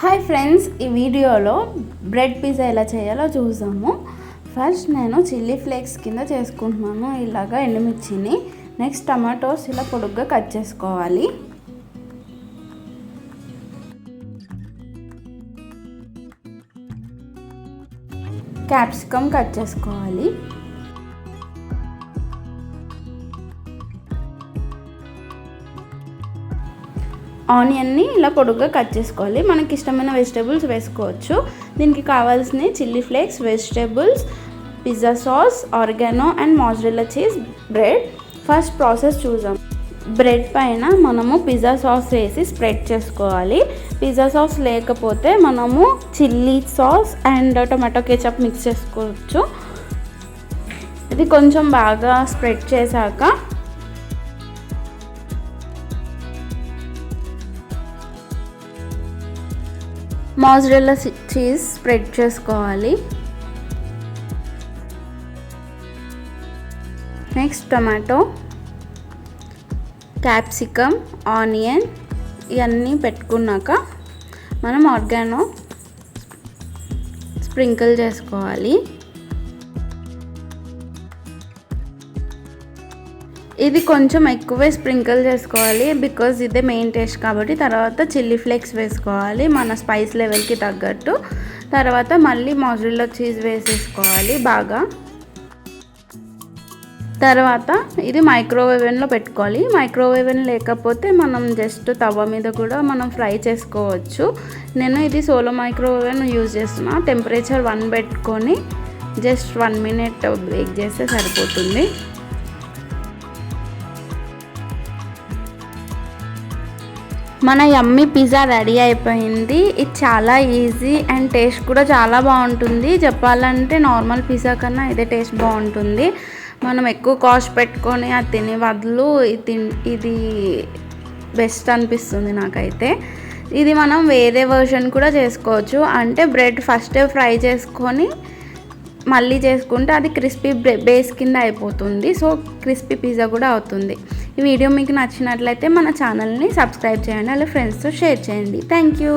Hi friends ఈ వీడియోలో bread pizza ఎలా చేయాలో చూసాము ఫస్ట్ నేను చిల్లీ ఫ్లేక్స్ కింద చేసుకుంటున్నాను ఇలాగా ఎండుమిర్చిని. నెక్స్ట్ టమాటోస్ ఇలా పొడుగ్గా కట్ చేసుకోవాలి. క్యాప్సికమ్ కట్ చేసుకోవాలి. ఆనియన్ని ఇలా పొడుగ్గా కట్ చేసుకోవాలి. మనకి ఇష్టమైన వెజిటేబుల్స్ వేసుకోవచ్చు. దీనికి కావాల్సిన chilli flakes vegetables pizza sauce oregano and mozzarella cheese bread. First process చూద్దాం. బ్రెడ్ పైన మనము పిజ్జా సాస్ వేసి స్ప్రెడ్ చేసుకోవాలి. పిజ్జా సాస్ లేకపోతే మనము chilli sauce and tomato ketchup mix చేసుకోవచ్చు. ఇది కొంచెం బాగా స్ప్రెడ్ చేశాక మాజరెల్లా చీజ్ స్ప్రెడ్ చేసుకోవాలి. నెక్స్ట్ టొమాటో క్యాప్సికమ్ ఆనియన్ ఇవన్నీ పెట్టుకున్నాక మనం ఆర్గానో స్ప్రింకిల్ చేసుకోవాలి. ఇది కొంచెం ఎక్కువే స్ప్రింకిల్ చేసుకోవాలి బికాజ్ ఇదే మెయిన్ టేస్ట్ కాబట్టి తర్వాత చిల్లీ ఫ్లేక్స్ వేసుకోవాలి మన స్పైస్ లెవెల్కి తగ్గట్టు. తర్వాత మళ్ళీ మాజుల్లో చీజ్ వేసేసుకోవాలి బాగా. తర్వాత ఇది మైక్రోవేవెన్లో పెట్టుకోవాలి. మైక్రోవేవెన్ లేకపోతే మనం జస్ట్ తవ్వ మీద కూడా మనం ఫ్రై చేసుకోవచ్చు. నేను ఇది సోలో మైక్రోవేవెన్ యూజ్ చేస్తున్నా. టెంపరేచర్ వన్ పెట్టుకొని జస్ట్ వన్ మినిట్ బేక్ చేస్తే సరిపోతుంది. మన యమ్మీ పిజ్జా రెడీ అయిపోయింది. ఇది చాలా ఈజీ అండ్ టేస్ట్ కూడా చాలా బాగుంటుంది. చెప్పాలంటే నార్మల్ పిజ్జా కన్నా ఇదే టేస్ట్ బాగుంటుంది. మనం ఎక్కువ కాస్ట్ పెట్టుకొని అది తినే బదులు ఇది ఇది బెస్ట్ అనిపిస్తుంది నాకైతే. ఇది మనం వేరే వర్షన్ కూడా చేసుకోవచ్చు. అంటే బ్రెడ్ ఫస్ట్ ఫ్రై చేసుకొని మళ్ళీ చేసుకుంటే అది క్రిస్పీ బేస్ కింద అయిపోతుంది. సో క్రిస్పీ పిజ్జా కూడా అవుతుంది. ఈ వీడియో మీకు నచ్చినట్లయితే మన ఛానల్ని సబ్స్క్రైబ్ చేయండి అలా ఫ్రెండ్స్తో షేర్ చేయండి. Thank you